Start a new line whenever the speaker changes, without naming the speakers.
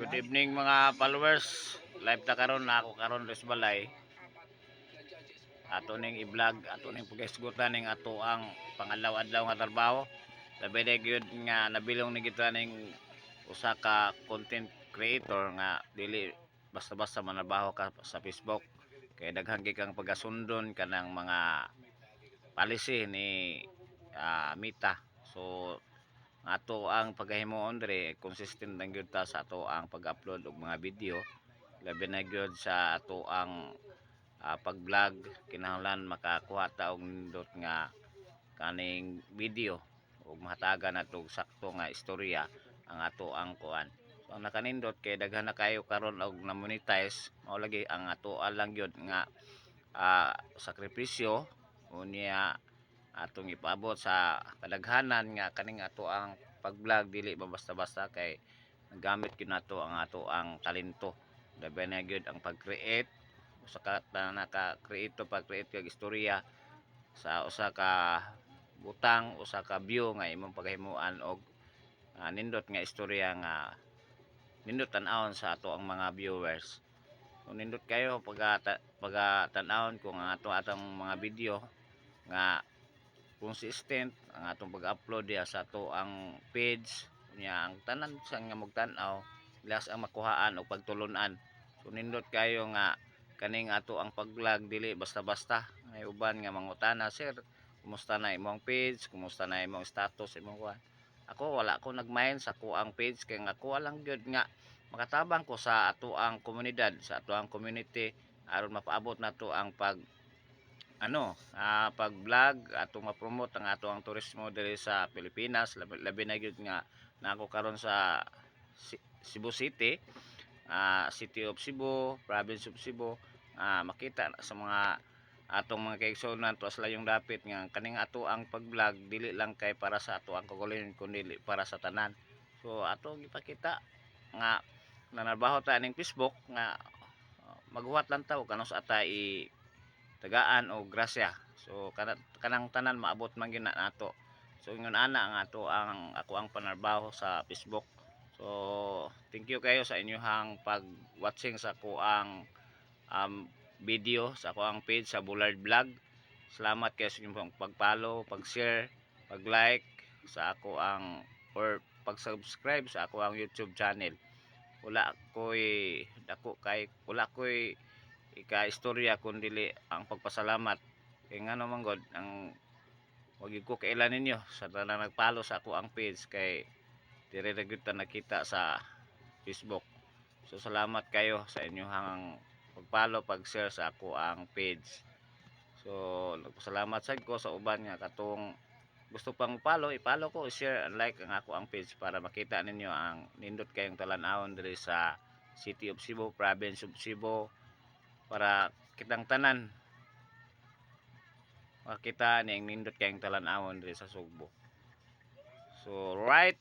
Good evening mga followers. Live ta karon na ako karon res balay. Ato ning i-vlog, ato ning pag-esgutan ning ato ang pangalaw-adlaw nga trabaho. Labi na gyud nga nabilong ni kita ning usa ka content creator nga dili basta-basta manabaho ka sa Facebook. Kay daghang kang pagasundon kanang mga policy ni ah, Mita. So ato ang paghimuon dire consistent lang gyud ta sa ato ang pag-upload og mga video. Labi na gyud sa ato ang ah, pag-vlog. Kinahanglan makakuha ta og nindot nga kaning video. Ug mahatagan nato og sakto nga istorya ang ato ang kuan. So ang nakanindot kay daghan na kayo karon og na monetize mao lagi ang ato lang gyud nga ah, sakripisyo. Unya atong ipaabot sa kadaghanan nga kaning ato ang pag-vlog dili ba basta-basta kay gamit gyud nato ang ato ang talento. Labi na gyud ang pag-create. Usa ka naka-create to pag-create kag istorya sa usa ka butang usa ka view nga imong paghimuan og ah, nindot nga istorya nga nindot tan-awon sa ato ang mga viewers. Kung nindot kayo pag pag tan-awon kung ato atong mga video nga consistent. Ang atong pag-upload diya sa ato ang page. Niya ang tanan sa nga magtan-aw las ang makuhaan o pagtulunan. So nindot kayo nga kaning ato ang pag-vlog dili basta-basta. May uban nga mangutana sir kumusta na imong page? Kumusta na imong status imong kuha? Ako wala ko nagmain sa ko ang page kay nga ko lang gyud nga makatabang ko sa ato ang komunidad sa ato ang community. Aron mapaabot nato ang pag ano, ah, pag vlog atong ma-promote ang ato ang turismo diri sa Pilipinas labi, labi na gyud nga nako karon sa Cebu City, ah, City of Cebu, Province of Cebu, ah, makita sa mga atong mga kaigsunan tuas layong dapit nga kaning ato ang pag-vlog dili lang kay para sa ato ang kagulinan kundi para sa tanan. So ato ang ipakita nga nanarbaho ta ning Facebook nga ah, maghuwat lang ta og kanus ata i tagaan o grasya. So kana, kanang tanan maabot man gyud na nato. So ingon ana ang ato ang ako ang panarbaho sa Facebook. So thank you kayo sa inyong pag watching sa ako ang um, video sa ako ang page sa Bullard Vlog. Salamat kayo sa inyong pag-follow pag-share pag-like sa ako ang or pag-subscribe sa ako ang YouTube channel. Wala ko'y dako kay wala ko'y ika-istorya kundili ang pagpasalamat. Kay nga naman god ang wag ko kailan ninyo sa tanang nagpalo sa ako ang page kay dire na gyud ta nakita sa Facebook. So salamat kayo sa inyong pagpalo pag-share sa ako ang page. So nagpasalamat sad ko sa uban nga katong gusto pang follow i-follow ko share and like ang ako ang page para makita ninyo ang nindot kayong talan-awon diri sa City of Cebu, Province of Cebu, para kitang tanan. Makita ni ang nindot kayong talan-awon diri sa Sugbo. So right